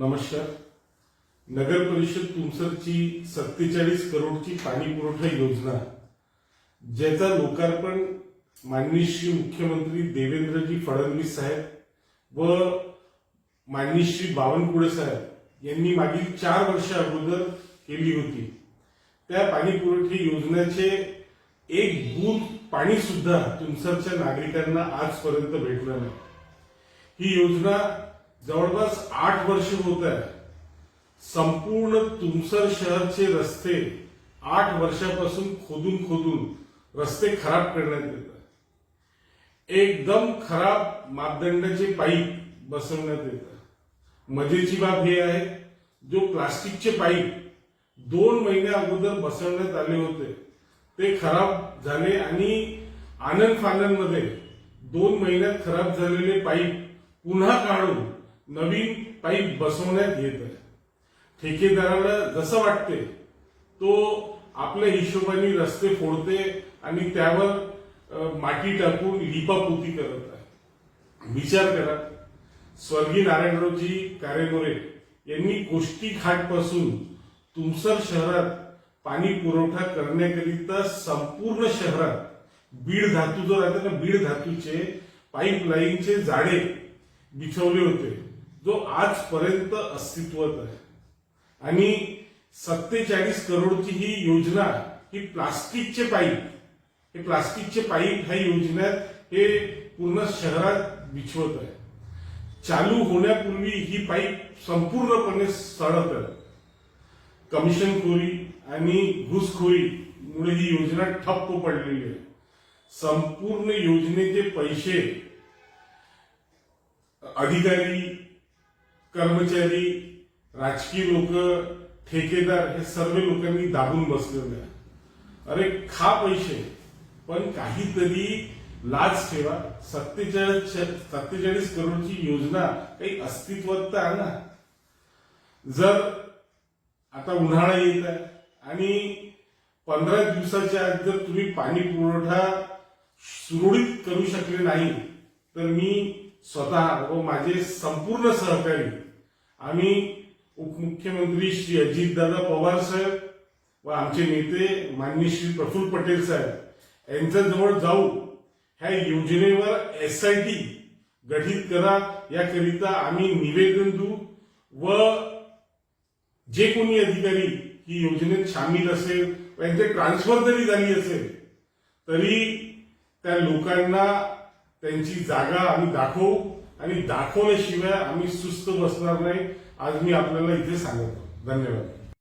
नमस्कार. नगर परिषद तुमसरची सत्तेचाळीस करोडची पाणी पुरवठा योजना ज्याचा लोकार्पण माननीय श्री मुख्यमंत्री देवेंद्रजी फडणवीस साहेब व माननीय श्री बावनकुळे साहेब यांनी मागील चार वर्ष अगोदर केली होती. त्या पाणी पुरवठा योजनेचे एक बूथ पाणी सुद्धा तुमसरच्या नागरिकांना आजपर्यंत भेटलं नाही. ही योजना जवळपास आठ वर्ष होत आहे संपूर्ण तुमसर शहरचे रस्ते आठ वर्षापासून खोदून खोदून रस्ते खराब करण्यात येत एकदम खराब मापदंडाचे पाईप बसवण्यात येतात मजेची बाब हे आहे जो प्लास्टिकचे पाईप दोन महिन्या अगोदर बसवण्यात आले होते ते खराब झाले आणि आनंद फानंदमध्ये दोन महिन्यात खराब झालेले पाईप पुन्हा काढून नवीन पाईप बसवण्यात येत आहे. ठेकेदाराला जसं वाटते तो आपल्या हिशोबाने रस्ते फोडते आणि त्यावर माती टाकून लिपापोती करत आहे. विचार करा. स्वर्गीय नारायणरावजी कारेगोरे यांनी कोष्टी घाटपासून तुमसर शहरात पाणी पुरवठा करण्याकरिता संपूर्ण शहरात बीड धातू जो राहते ना बीड धातूचे पाईपलाईनचे जाडे बिछवले होते. जो आजपर्यंत अस्तित्वात आहे. आणि सत्तेचाळीस करोडची ही योजना ही प्लास्टिकचे पाईप हे प्लास्टिकचे पाईप ह्या योजनेत हे पूर्ण शहरात बिछवत आहे. चालू होण्यापूर्वी ही पाईप संपूर्णपणे सडत आहे. कमिशनखोरी आणि घुसखोरीमुळे ही योजना ठप्प पडलेली आहे. संपूर्ण योजनेचे पैसे अधिकारी कर्मचारी राजकीय लोक ठेकेदार हे सर्व लोकांनी दाबून बसलेले आहे अरे खा पैसे पण काहीतरी लाच ठेवा. सत्तेचाळीस सत्तेचाळीस करोडची योजना काही अस्तित्वात तर आणा. जर आता उन्हाळा येत आहे आणि पंधरा दिवसाच्या आत जर तुम्ही पाणी पुरवठा सुरळीत करू शकले नाही तर मी स्वतः व माझे संपूर्ण सहकारी आम्ही उपमुख्यमंत्री श्री अजितदादा पवार साहेब व आमचे नेते माननीय श्री प्रफुल्ल पटेल साहेब यांच्याजवळ जाऊ ह्या योजनेवर एस आय टी गठीत करा. याकरिता आम्ही निवेदन देऊ व जे कोणी अधिकारी ही योजनेत सामील असेल व यांचे ट्रान्सफर जरी झाली असेल तरी त्या लोकांना त्यांची जागा आम्ही दाखवू. आणि दाखवल्याशिवाय आम्ही सुस्त बसणार नाही. आज मी आपल्याला इथे सांगतो. धन्यवाद.